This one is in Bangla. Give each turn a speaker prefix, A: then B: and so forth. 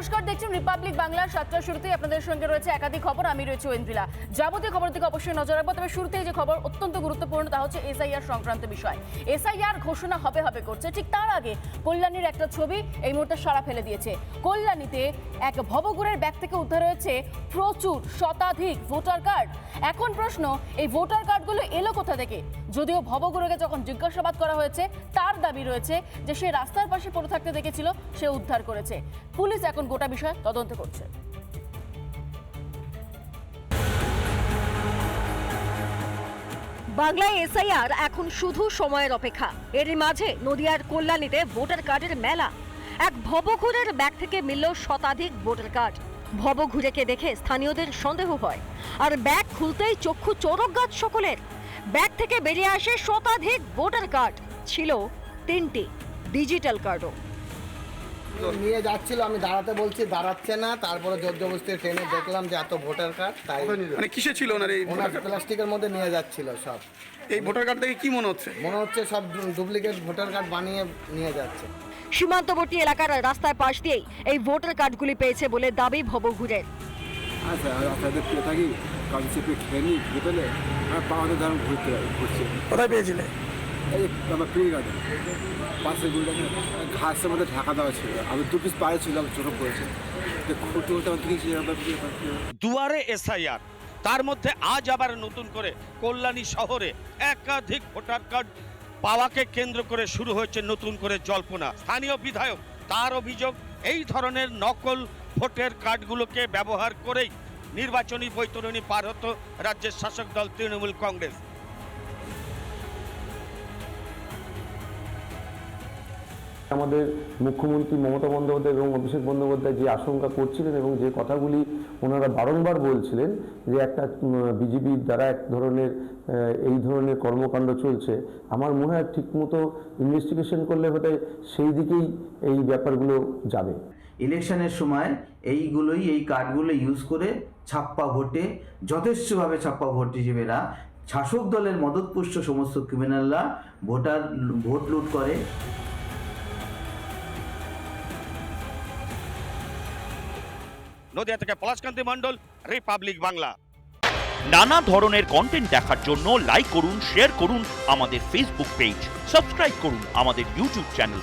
A: নমস্কার, দেখছেন রিপাবলিক বাংলার সাতটার শুরুতেই আপনাদের সঙ্গে রয়েছে একাধিক খবর। আমি রয়েছে ঐন্দ্রিলা। যাবতীয় খবর দিকে অবশ্যই নজর রাখব, তবে শুরুতেই যে খবর অত্যন্ত গুরুত্বপূর্ণ, তা হচ্ছে এসআইআর সংক্রান্ত বিষয়। এসআইআর ঘোষণা হবে হবে করছে। ঠিক তার আগে কল্যাণীর একটা ছবি এই মুহূর্তে সারা ফেলে দিয়েছে। কল্যাণীতে এক ভবগুরের ব্যাগ থেকে উদ্ধার হয়েছে প্রচুর শতাধিক ভোটার কার্ড। এখন প্রশ্ন, এই ভোটার কার্ডগুলো এলো কোথা থেকে? যদিও ভবগুরুকে যখন জিজ্ঞাসাবাদ করা হয়েছে, তার দাবি রয়েছে যে সে রাস্তার পাশে পড়ে থাকতে দেখেছিল, সে উদ্ধার করেছে। পুলিশ এখন গোটা বিষয় তদন্ত করছে।
B: বাংলায় এসআইআর এখন শুধু সময়ের অপেক্ষা। এরই মাঝে নদিয়ার কল্যাণীতে ভোটার কার্ডের মেলা। এক ভবঘুরের ব্যাগ থেকে মিলল শতাধিক ভোটার কার্ড। ভবঘুরেকে দেখে স্থানীয়দের সন্দেহ হয়। আর ব্যাগ খুলতেই চক্ষু চরক গাছ সকলের। ব্যাগ থেকে বেরিয়ে আসে শতাধিক ভোটার কার্ড। ছিল তিনটি ডিজিটাল কার্ডও।
C: নিয়ে যাচ্ছিল আমি দাঁড়াতে বলছি দাঁড়াচ্ছে না। তারপরে জোর ট্রেনে দেখলাম যে এত ভোটার কার্ড তাই
D: মানে কিসে ছিল ওনার এই
C: ওনার প্লাস্টিকের মধ্যে নিয়ে যাচ্ছিল সব।
D: এই ভোটার কার্ড দেখে কি মনে হচ্ছে?
C: মনে হচ্ছে সব ডুপ্লিকেট ভোটার কার্ড বানিয়ে নিয়ে যাচ্ছে।
B: সীমান্তবর্তী এলাকার রাস্তার পাশ দিয়েই এই ভোটার কার্ডগুলি পেয়েছে বলে দাবি ভবঘুরের।
E: আচ্ছা রাস্তাতে পেয়ে থাকি কাজে চেপে খেয়ে নিই ঘুরতে ঘুরছে।
D: কোথায় পেয়েছিলে?
E: এই আমার প্রিয় গার্ডেন পাশে ঘুরতে ঘাসের মধ্যে ঢাকা দেওয়া ছিল। আমি দু পিস পায়ে চোখে পড়েছে আমার
F: দুয়ারে এসআইআর তার মধ্যে আজ আবার নতুন করে কল্যাণী শহরে একাধিক ভোটার কার্ড পাওয়াকে কেন্দ্র করে শুরু হয়েছে নতুন করে জল্পনা। স্থানীয় বিধায়ক তার অভিযোগ এই ধরনের নকল ভোটের কার্ডগুলোকে ব্যবহার করেই নির্বাচনী বৈতরণী পার হতো রাজ্যের শাসক দল তৃণমূল কংগ্রেস।
G: আমাদের মুখ্যমন্ত্রী মমতা বন্দ্যোপাধ্যায় এবং অভিষেক বন্দ্যোপাধ্যায় যে আশঙ্কা করছিলেন এবং যে কথাগুলি ওনারা বারংবার বলছিলেন যে একটা বিজেপির দ্বারা এক ধরনের এই ধরনের কর্মকাণ্ড চলছে, আমার মনে হয় ঠিকমতো ইনভেস্টিগেশন করলে বোধহয় সেই দিকেই এই ব্যাপারগুলো যাবে।
H: ইলেকশনের সময় এইগুলোই এই কার্ডগুলো ইউজ করে ছাপ্পা ভোটে যথেষ্টভাবে ছাপ্পা ভোটজীবীরা শাসক দলের মদতপুষ্ট সমস্ত ক্রিমিনালরা ভোটার ভোট লুট করে।
F: নদিয়া থেকে পলাশকান্তি মণ্ডল রিপাবলিক বাংলা
I: নানা ধরনের কন্টেন্ট দেখার জন্য লাইক করুন শেয়ার করুন আমাদের ফেসবুক পেজ সাবস্ক্রাইব করুন আমাদের ইউটিউব চ্যানেল